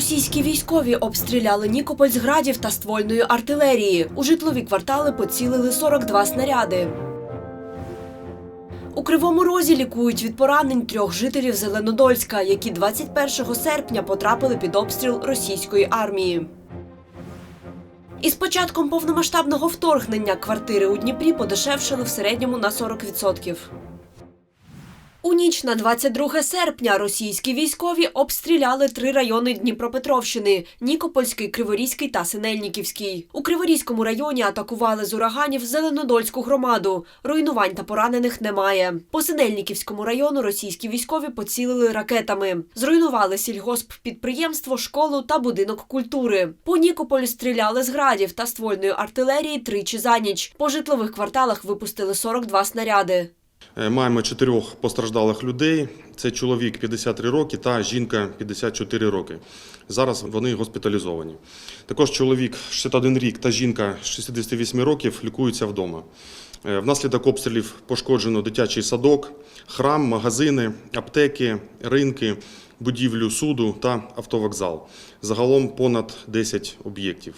Російські військові обстріляли Нікополь з градів та ствольної артилерії. У житлові квартали поцілили 42 снаряди. У Кривому Розі лікують від поранень трьох жителів Зеленодольська, які 21 серпня потрапили під обстріл російської армії. Із початком повномасштабного вторгнення квартири у Дніпрі подешевшили в середньому на 40%. У ніч на 22 серпня російські військові обстріляли три райони Дніпропетровщини: Нікопольський, Криворізький та Синельниківський. У Криворізькому районі атакували з ураганів Зеленодольську громаду. Руйнувань та поранених немає. По Синельниківському району російські військові поцілили ракетами. Зруйнували сільгосппідприємство, школу та будинок культури. По Нікополю стріляли з градів та ствольної артилерії тричі за ніч. По житлових кварталах випустили 42 снаряди. Е, Маємо чотирьох постраждалих людей. Це чоловік 53 роки та жінка 54 роки. Зараз вони госпіталізовані. Також чоловік 61 рік та жінка 68 років лікуються вдома. Е, Внаслідок обстрілів пошкоджено дитячий садок, храм, магазини, аптеки, ринки, будівлю суду та автовокзал. Загалом понад 10 об'єктів.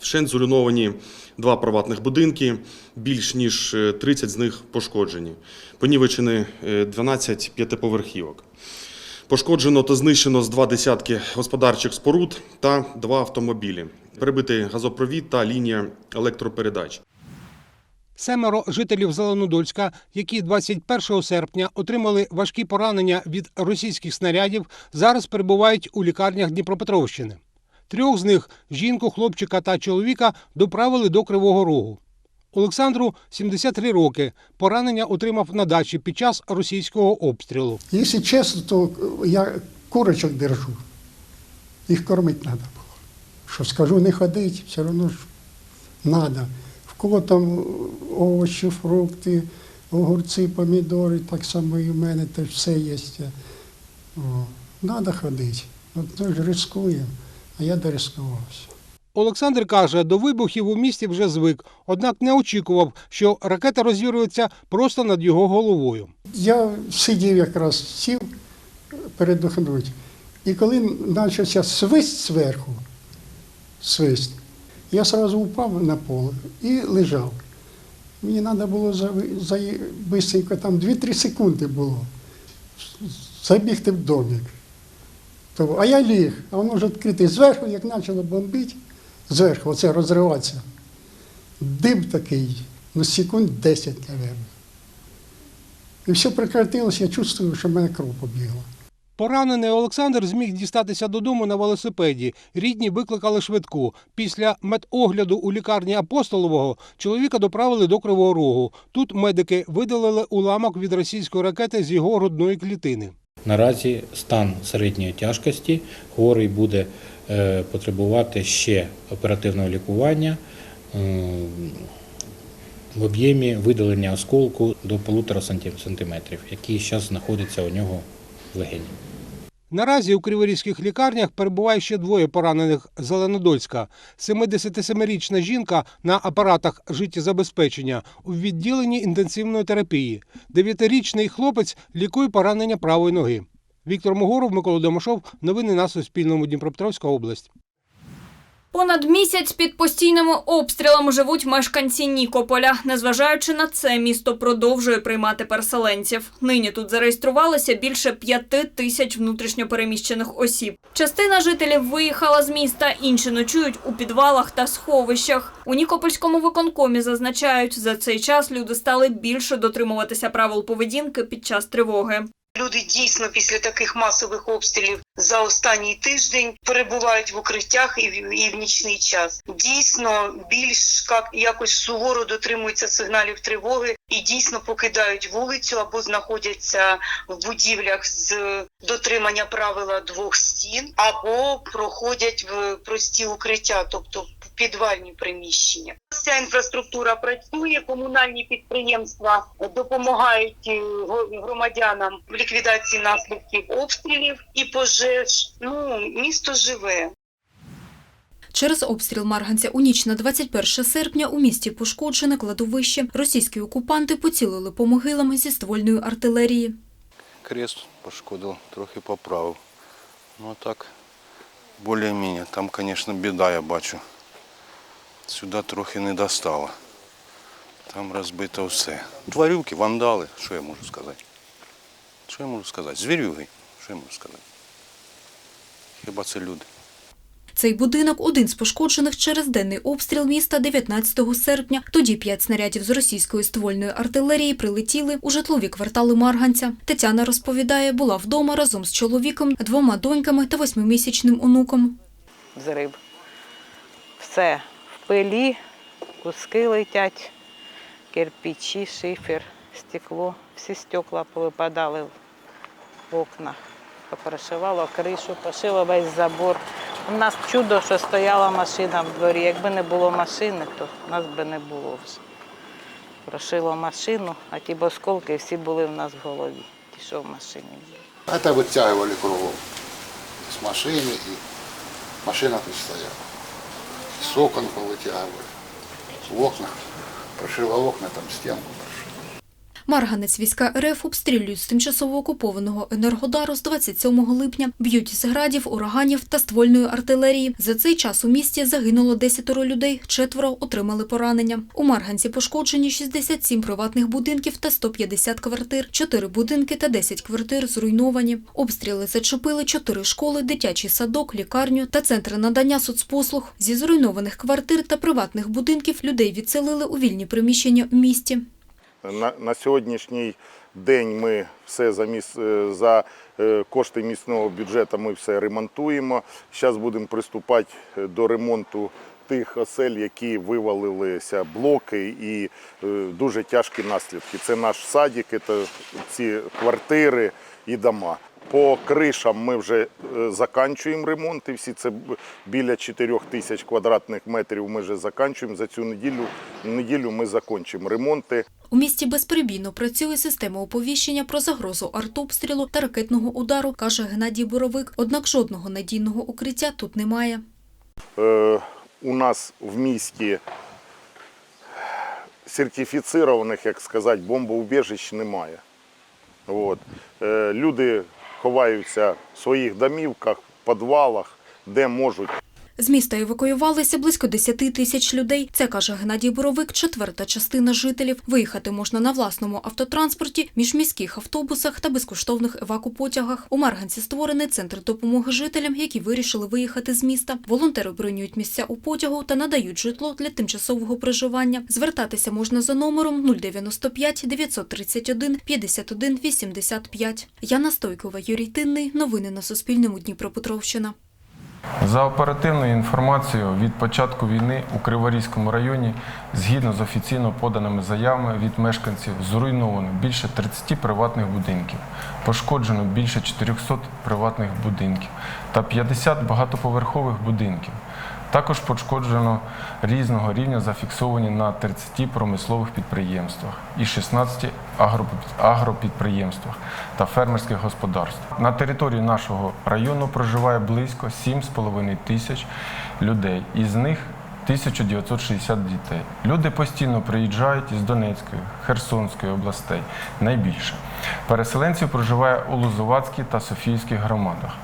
Вщент зруйновані два приватних будинки, більш ніж е, 30 з них пошкоджені. Понівечені е, 12 п'ятиповерхівок. Пошкоджено та знищено з два десятки господарчих споруд та два автомобілі. Перебитий газопровід та лінія електропередач. Семеро жителів Зеленодольська, які 21 серпня отримали важкі поранення від російських снарядів, зараз перебувають у лікарнях Дніпропетровщини. Трьох з них жінку, хлопчика та чоловіка доправили до Кривого Рогу. Олександру 73 роки. Поранення отримав на дачі під час російського обстрілу. Якщо чесно, то я курочок держу. Їх кормити треба було. Що скажу, не ходить, все одно ж треба. В кого там овочі, фрукти, огурці, помідори, так само і в мене теж все є. Треба ходити. От ми ж рискуємо, а я дорискувався. Олександр каже, до вибухів у місті вже звик, однак не очікував, що ракета розірветься просто над його головою. Я сидів якраз, сів передохнути. І коли почався свист зверху, свист, я одразу упав на пол і лежав. Мені треба було за, за, бистренько, там 2-3 секунди було, забігти в домик. То, а я ліг, а воно вже відкритий зверху, як почало бомбити, зверху, оце розриватися. Дим такий, ну секунд 10, мабуть. І все прекратилось, я чувствую, що в мене кров побігла. Поранений Олександр зміг дістатися додому на велосипеді. Рідні викликали швидку. Після медогляду у лікарні Апостолового чоловіка доправили до Кривого Рогу. Тут медики видалили уламок від російської ракети з його грудної клітини. Наразі стан середньої тяжкості. Хворий буде е, потребувати ще оперативного лікування е, в об'ємі видалення осколку до 1,5 см, який зараз знаходиться у нього в легені. Наразі у криворізьких лікарнях перебуває ще двоє поранених Зеленодольська. 77-річна жінка на апаратах життєзабезпечення у відділенні інтенсивної терапії. Дев'ятирічний хлопець лікує поранення правої ноги. Віктор Могоров, Микола Домашов. Новини на Суспільному. Дніпропетровська область. Понад місяць під постійними обстрілами живуть мешканці Нікополя. Незважаючи на це, місто продовжує приймати переселенців. Нині тут зареєструвалося більше п'яти тисяч внутрішньопереміщених осіб. Частина жителів виїхала з міста, інші ночують у підвалах та сховищах. У Нікопольському виконкомі зазначають, за цей час люди стали більше дотримуватися правил поведінки під час тривоги. Люди дійсно після таких масових обстрілів за останній тиждень перебувають в укриттях і в, і в нічний час. Дійсно, більш як якось суворо дотримуються сигналів тривоги і дійсно покидають вулицю або знаходяться в будівлях з дотримання правила двох стін, або проходять в прості укриття, тобто підвальні приміщення. Ця інфраструктура працює, комунальні підприємства допомагають е, громадянам в ліквідації наслідків обстрілів і пожеж. Ну місто живе. Через обстріл Марганця у ніч на 21 серпня у місті пошкоджене кладовище. Російські окупанти поцілили по могилам зі ствольної артилерії. Крест пошкодив, трохи поправив. Ну а так, більш-менш. Там, звісно, біда, я бачу. Сюди трохи не достало. Там розбито все. Тварюки, вандали, що я можу сказати? Що я можу сказати? Звірюги, що я можу сказати? Хіба це люди? Цей будинок один з пошкоджених через денний обстріл міста 19 серпня. Тоді п'ять снарядів з російської ствольної артилерії прилетіли у житлові квартали Марганця. Тетяна розповідає, була вдома разом з чоловіком, двома доньками та восьмимісячним онуком. взрив. Все в пилі, куски летять, кирпичі, шифер, стекло, всі стекла повипадали в окнах. Попрошивало кришу, пошило весь забор. У нас чудо, що стояла машина в дворі. Якби не було машини, то нас би не було вже. Прошило машину, а ті осколки всі були в нас в голові, ті, що в машині були. Это вытягивали кругом с машины, и машина тут стояла. С окон повытягивали, окнах, прошила окна, там стенку. Марганець війська РФ обстрілюють з тимчасово окупованого Енергодару з 27 липня, б'ють з градів, ураганів та ствольної артилерії. За цей час у місті загинуло 10 людей, четверо отримали поранення. У Марганці пошкоджені 67 приватних будинків та 150 квартир, 4 будинки та 10 квартир зруйновані. Обстріли зачепили 4 школи, дитячий садок, лікарню та центри надання соцпослуг. Зі зруйнованих квартир та приватних будинків людей відселили у вільні приміщення в місті. На, на сьогоднішній день ми все за, міс, е, за е, кошти місцевого бюджету ми все ремонтуємо. Зараз будемо приступати е, до ремонту тих осель, які вивалилися блоки і дуже тяжкі наслідки. Це наш садик, це ці квартири і дома. По кришам ми вже е, заканчуємо ремонти. Всі це біля 4 тисяч квадратних метрів. Ми вже заканчуємо. За цю неділю, неділю ми закінчимо ремонти. У місті безперебійно працює система оповіщення про загрозу артобстрілу та ракетного удару, каже Геннадій Боровик. Однак жодного надійного укриття тут немає. Е, у нас в місті сертифіцірованих, як сказати, бомбоубіжищ немає. От. Е, люди ховаються в своїх домівках, підвалах, де можуть. З міста евакуювалися близько 10 тисяч людей. Це каже Геннадій Боровик, четверта частина жителів. Виїхати можна на власному автотранспорті, міжміських автобусах та безкоштовних евакупотягах. У Марганці створений центр допомоги жителям, які вирішили виїхати з міста. Волонтери бронюють місця у потягу та надають житло для тимчасового проживання. Звертатися можна за номером 095 931 51 85. Яна Стойкова, Юрій Тинний. Новини на Суспільному. Дніпропетровщина. За оперативною інформацією, від початку війни у Криворізькому районі, згідно з офіційно поданими заявами від мешканців, зруйновано більше 30 приватних будинків, пошкоджено більше 400 приватних будинків та 50 багатоповерхових будинків. Також пошкоджено різного рівня зафіксовані на 30 промислових підприємствах і 16 агропідприємствах та фермерських господарств. На території нашого району проживає близько 7,5 тисяч людей, із них 1960 дітей. Люди постійно приїжджають із Донецької, Херсонської областей найбільше. Переселенців проживає у Лозувацькій та Софійських громадах.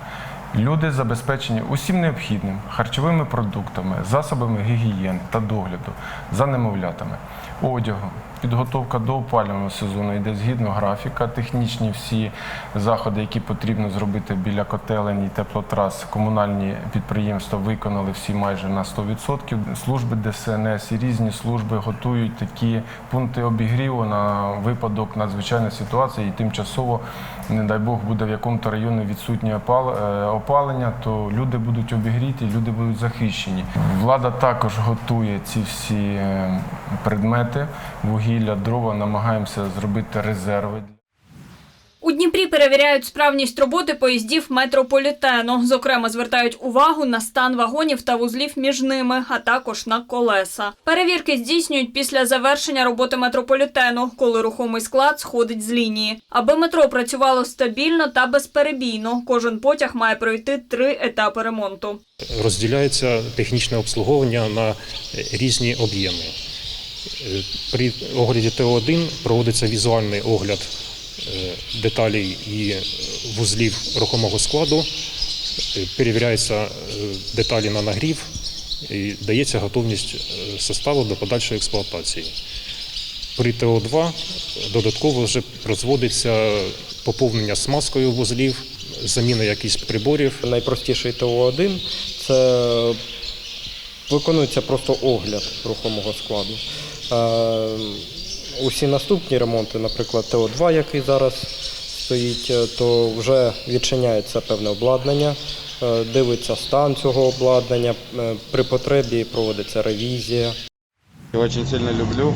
Люди забезпечені усім необхідним харчовими продуктами, засобами гігієни та догляду за немовлятами, одягом. Підготовка до опалювального сезону йде згідно графіка. Технічні всі заходи, які потрібно зробити біля котелень і теплотрас, комунальні підприємства виконали всі майже на 100%. Служби ДСНС і різні служби готують такі пункти обігріву на випадок надзвичайної ситуації і тимчасово, не дай Бог, буде в якому-то районі відсутнє е, опалення, то люди будуть обігріті, люди будуть захищені. Влада також готує ці всі е, предмети, вугілля, дрова, намагаємося зробити резерви. У Дніпрі перевіряють справність роботи поїздів метрополітену. Зокрема, звертають увагу на стан вагонів та вузлів між ними, а також на колеса. Перевірки здійснюють після завершення роботи метрополітену, коли рухомий склад сходить з лінії. Аби метро працювало стабільно та безперебійно, кожен потяг має пройти три етапи ремонту. розділяється технічне обслуговування на різні об'єми. При огляді ТО1 проводиться візуальний огляд деталей і вузлів рухомого складу. е, перевіряються е, деталі на нагрів і дається готовність е, составу до подальшої експлуатації. При ТО2 додатково вже розводиться поповнення смазкою вузлів, заміна якихось приборів. Найпростіший ТО1 це виконується просто огляд рухомого складу. Усі наступні ремонти, наприклад, ТО2, який зараз стоїть, е, то вже відчиняється певне обладнання, е, дивиться стан цього обладнання, е, при потребі проводиться ревізія. Я очень сильно люблю.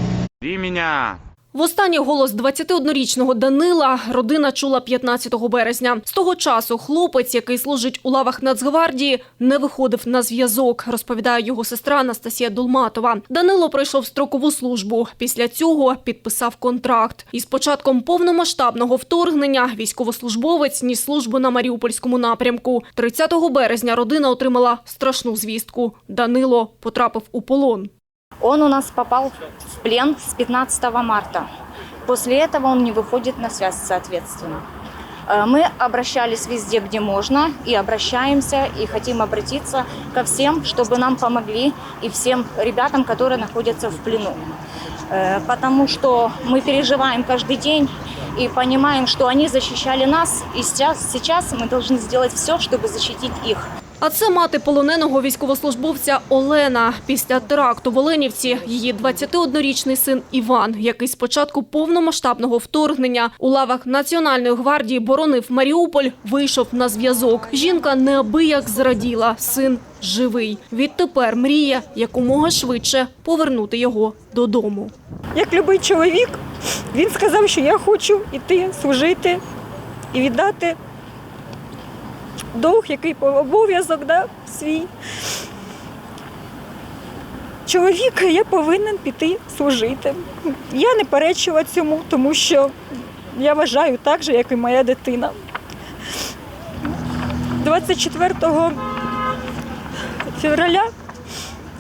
Востаннє голос 21-річного Данила родина чула 15 березня. З того часу хлопець, який служить у лавах Нацгвардії, не виходив на зв'язок, розповідає його сестра Анастасія Дулматова. Данило пройшов строкову службу. Після цього підписав контракт. І з початком повномасштабного вторгнення військовослужбовець ніс службу на Маріупольському напрямку. 30 березня родина отримала страшну звістку. Данило потрапив у полон. Он у нас попал в плен с 15 марта. После этого он не выходит на связь, соответственно. Э, Мы обращались везде, где можно, и обращаемся, и хотим обратиться ко всем, чтобы нам помогли, и всем ребятам, которые находятся в плену. Э, Потому что мы переживаем каждый день и понимаем, что они защищали нас, и сейчас, сейчас мы должны сделать все, чтобы защитить их. А це мати полоненого військовослужбовця Олена. Після теракту в Оленівці її 21-річний син Іван, який з початку повномасштабного вторгнення у лавах Національної гвардії боронив Маріуполь, вийшов на зв'язок. Жінка неабияк зраділа. Син живий. Відтепер мріє якомога швидше повернути його додому. Як любий чоловік, він сказав, що я хочу йти служити і віддати долг, який обов'язок да, свій. Чоловік, я повинен піти служити. Я не перечила цьому, тому що я вважаю так же, як і моя дитина. 24 февраля,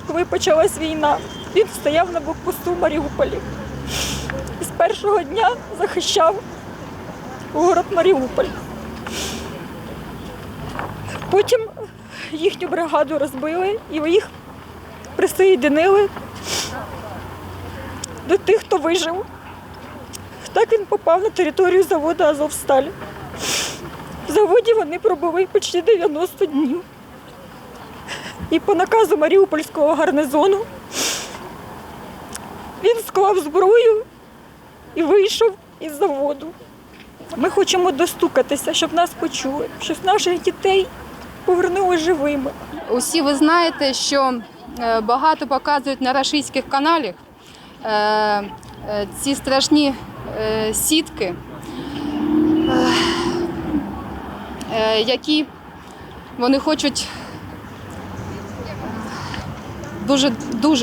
коли почалась війна, він стояв на блокпосту в Маріуполі. З першого дня захищав город Маріуполь. Потім їхню бригаду розбили і їх присоєдинили до тих, хто вижив. Так він попав на територію заводу Азовсталь. В заводі вони пробули почти 90 днів. І по наказу Маріупольського гарнизону він склав зброю і вийшов із заводу. Ми хочемо достукатися, щоб нас почули, щоб наших дітей повернули живими. Усі ви знаєте, що е, багато показують на рашистських каналах е, е, ці страшні сітки, які вони хочуть дуже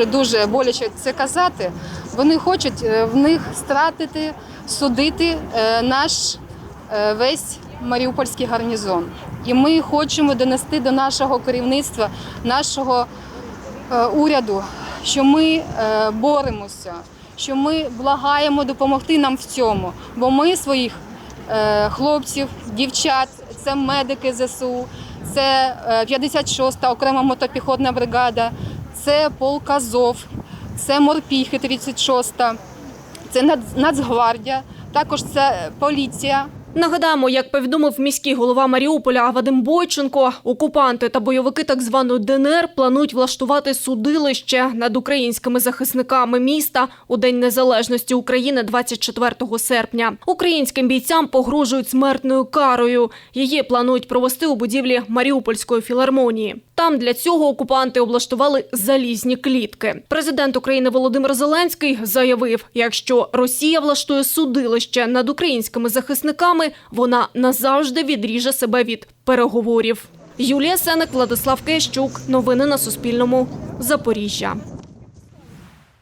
дуже боляче це казати. Вони хочуть в них стратити, судити наш весь Маріупольський гарнізон. І ми хочемо донести до нашого керівництва, нашого е, уряду, що ми е, боремося, що ми благаємо допомогти нам в цьому. Бо ми своїх е, хлопців, дівчат, це медики ЗСУ, це е, 56-та окрема мотопіхотна бригада, це полк Азов, це морпіхи 36-та, це Нацгвардія, також це поліція. Нагадаємо, як повідомив міський голова Маріуполя Вадим Бойченко, окупанти та бойовики так званої ДНР планують влаштувати судилище над українськими захисниками міста у День Незалежності України 24 серпня. Українським бійцям погрожують смертною карою. Її планують провести у будівлі Маріупольської філармонії. Там для цього окупанти облаштували залізні клітки. Президент України Володимир Зеленський заявив: якщо Росія влаштує судилище над українськими захисниками, вона назавжди відріже себе від переговорів. Юлія Сенек, Владислав Кещук. Новини на Суспільному. Запоріжжя.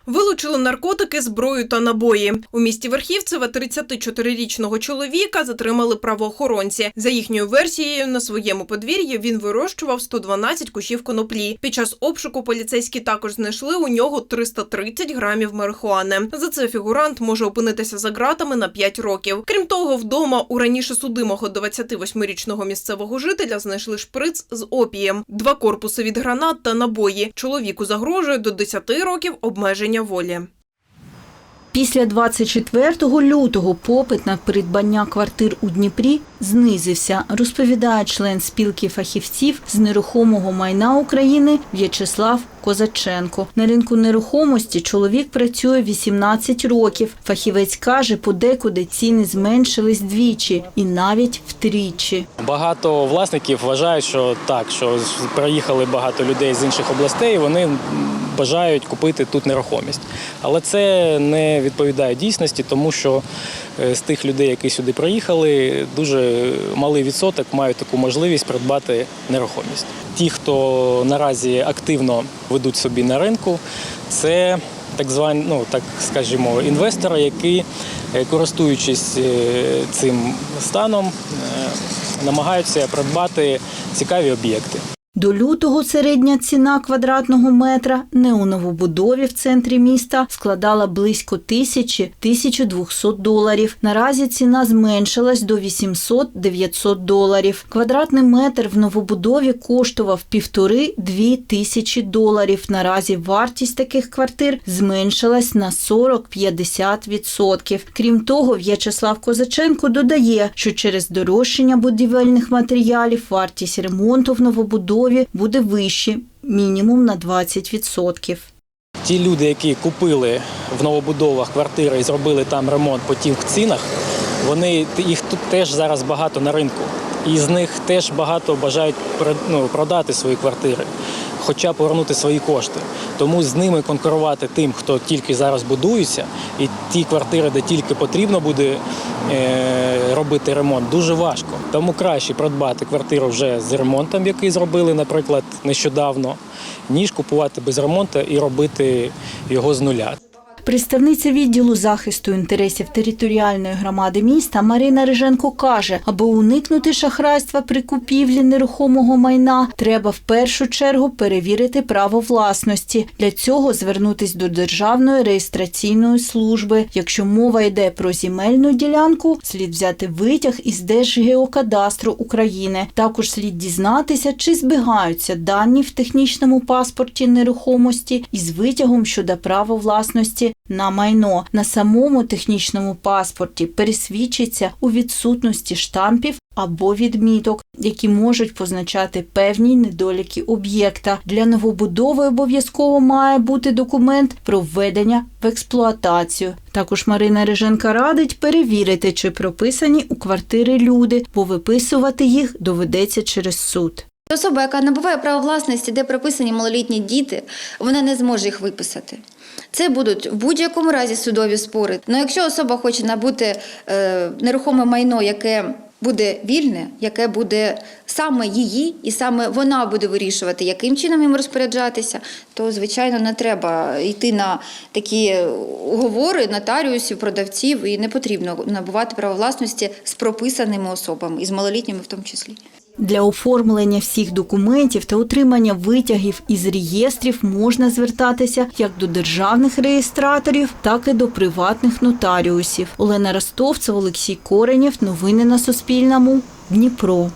Вилучили наркотики, зброю та набої. У місті Верхівцева 34-річного чоловіка затримали правоохоронці. За їхньою версією, на своєму подвір'ї він вирощував 112 кущів коноплі. Під час обшуку поліцейські також знайшли у нього 330 грамів марихуани. За це фігурант може опинитися за ґратами на 5 років. Крім того, вдома у раніше судимого 28-річного місцевого жителя знайшли шприц з опієм, два корпуси від гранат та набої. Чоловіку загрожує до 10 років обмеження волі. Після 24 лютого попит на придбання квартир у Дніпрі знизився, розповідає член спілки фахівців з нерухомого майна України В'ячеслав Козаченко. На ринку нерухомості чоловік працює 18 років. Фахівець каже, подекуди ціни зменшились двічі і навіть втричі. Багато власників вважають, що так, що приїхали багато людей з інших областей, вони бажають купити тут нерухомість. Але це не відповідає дійсності, тому що е, з тих людей, які сюди приїхали, дуже малий відсоток мають таку можливість придбати нерухомість. Ті, хто наразі активно ведуть собі на ринку, це так звані, ну так скажімо, інвестори, які, е, користуючись е, цим станом, намагаються придбати цікаві об'єкти. До лютого середня ціна квадратного метра не у новобудові в центрі міста складала близько тисячі 1200 доларів. Наразі ціна зменшилась до 800-900 доларів. Квадратний метр в новобудові коштував півтори-дві тисячі доларів. Наразі вартість таких квартир зменшилась на 40-50%. Крім того, В'ячеслав Козаченко додає, що через дорожчання будівельних матеріалів вартість ремонту в новобудові буде вище мінімум на 20%. Ті люди, які купили в новобудовах квартири і зробили там ремонт по тих цінах, вони їх тут теж зараз багато на ринку. І з них теж багато бажають ну, продати свої квартири, хоча повернути свої кошти. Тому з ними конкурувати тим, хто тільки зараз будується, і ті квартири, де тільки потрібно буде е, робити ремонт, дуже важко. Тому краще придбати квартиру вже з ремонтом, який зробили, наприклад, нещодавно, ніж купувати без ремонту і робити його з нуля. Представниця відділу захисту інтересів територіальної громади міста Марина Риженко каже, аби уникнути шахрайства при купівлі нерухомого майна, треба в першу чергу перевірити право власності. Для цього звернутись до Державної реєстраційної служби. Якщо мова йде про земельну ділянку, слід взяти витяг із Держгеокадастру України. Також слід дізнатися, чи збігаються дані в технічному паспорті нерухомості із витягом щодо права власності на майно на самому технічному паспорті пересвідчиться у відсутності штампів або відміток, які можуть позначати певні недоліки об'єкта. Для новобудови обов'язково має бути документ про введення в експлуатацію. Також Марина Риженка радить перевірити, чи прописані у квартири люди, бо виписувати їх доведеться через суд. Особа, яка набуває право власності, де прописані малолітні діти, вона не зможе їх виписати. Це будуть в будь-якому разі судові спори. Ну якщо особа хоче набути е, нерухоме майно, яке буде вільне, яке буде саме її, і саме вона буде вирішувати, яким чином їм розпоряджатися, то звичайно не треба йти на такі уговори нотаріусів, продавців, і не потрібно набувати право власності з прописаними особами, і з малолітніми в тому числі. Для оформлення всіх документів та отримання витягів із реєстрів можна звертатися як до державних реєстраторів, так і до приватних нотаріусів. Олена Ростовцева, Олексій Коренєв. Новини на Суспільному. Дніпро.